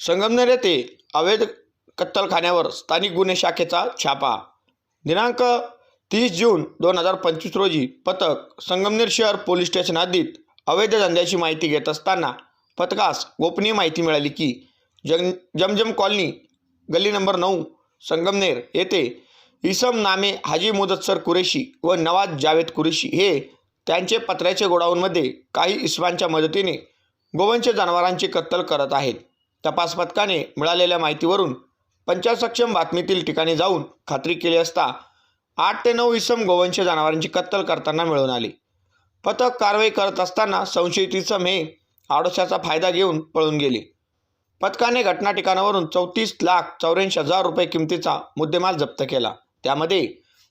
संगमनेर येथे अवैध कत्तलखान्यावर स्थानिक गुन्हे शाखेचा छापा. दिनांक तीस जून दोन हजार पंचवीस रोजी पथक संगमनेर शहर पोलीस स्टेशन हद्दीत अवैध धंद्याची माहिती घेत असताना पथकास गोपनीय माहिती मिळाली की जग जमजम कॉलनी गल्ली नंबर नऊ संगमनेर येथे इसम नामे हाजी मुदतसर कुरेशी व नवाज जावेद कुरेशी हे त्यांचे पत्र्याचे गोडाऊनमध्ये काही इस्मांच्या मदतीने गोवंश जनावरांची कत्तल करत आहेत. तपास पथकाने मिळालेल्या माहितीवरून पंचासक्षम बातमीतील ठिकाणी जाऊन खात्री केली असता आठ ते नऊ इसम गोवंश जनावरांची कत्तल करताना मिळून आली. पथक कारवाई करत असताना संशयित इसम हे आडोशाचा फायदा घेऊन पळून गेले. पथकाने घटना ठिकाणावरून चौतीस लाख चौऱ्याऐंशी हजार रुपये किमतीचा मुद्देमाल जप्त केला. त्यामध्ये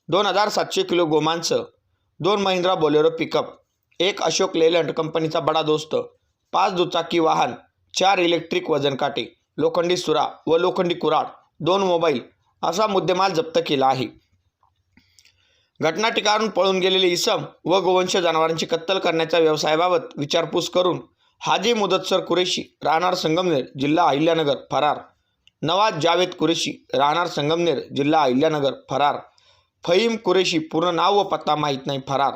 दोन हजार सातशे किलो गोमांस दोन महिंद्रा बोलेरो पिकअप एक अशोक लेलंड कंपनीचा बडा दोस्त पाच दुचाकी वाहन चार इलेक्ट्रिक वजन काटे लोखंडी सुरा व लोखंडी कुराड दोन मोबाईल असा मुद्देमाल जप्त केला आहे. घटना ठिकाणून पळून गेलेले इसम व गोवंश जनावरांची कत्तल करण्याच्या व्यवसायाबाबत विचारपूस करून हाजी मुदतसर कुरेशी राहणार संगमनेर जिल्हा अहिल्यानगर फरार. नवाज जावेद कुरेशी राहणार संगमनेर जिल्हा अहिल्यानगर फरार. फहीम कुरेशी पूर्ण नाव व पत्ता माहीत नाही फरार.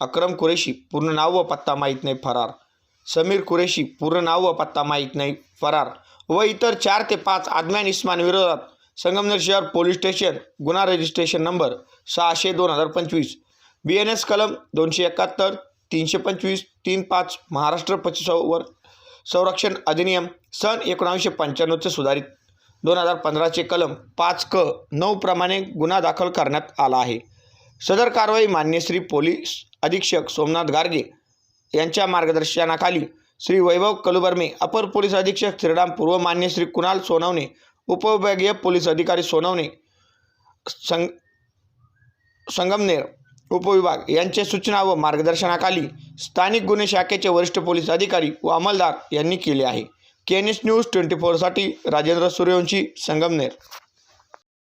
अक्रम कुरेशी पूर्ण नाव व पत्ता माहीत नाही फरार. समीर कुरेशी पूर्ण नाव व पत्ता माहीत नाही फरार. व इतर चार ते पाच आदम्यान इस्मांविरोधात संगमनेर शहर पोलीस स्टेशन गुन्हा रजिस्ट्रेशन नंबर सहाशे दोन हजार पंचवीस. बी एन एस कलम दोनशे एकाहत्तर तीनशे पंचवीस तीन पाच महाराष्ट्र पशुसंवर संरक्षण अधिनियम सन एकोणावीसशे पंच्याण्णवचे सुधारित. दोन हजार पंधराचे कलम पाच क नऊ प्रमाणे गुन्हा दाखल करण्यात आला आहे. सदर कारवाई मान्यश्री पोलीस अधीक्षक सोमनाथ गार्गे यांच्या मार्गदर्शनाखाली श्री वैभव कलुबर्मे अपर पोलीस अधीक्षक श्रीराम पूर्व मान्य श्री कुणाल सोनवणे उपविभागीय पोलीस अधिकारी सोनवणे संग संगमनेर उपविभाग यांच्या सूचना व मार्गदर्शनाखाली स्थानिक गुन्हे शाखेचे वरिष्ठ पोलीस अधिकारी व अंमलदार यांनी केले आहे. K N S news twenty फोरसाठी Rajendra Suryavanshi Sangamner.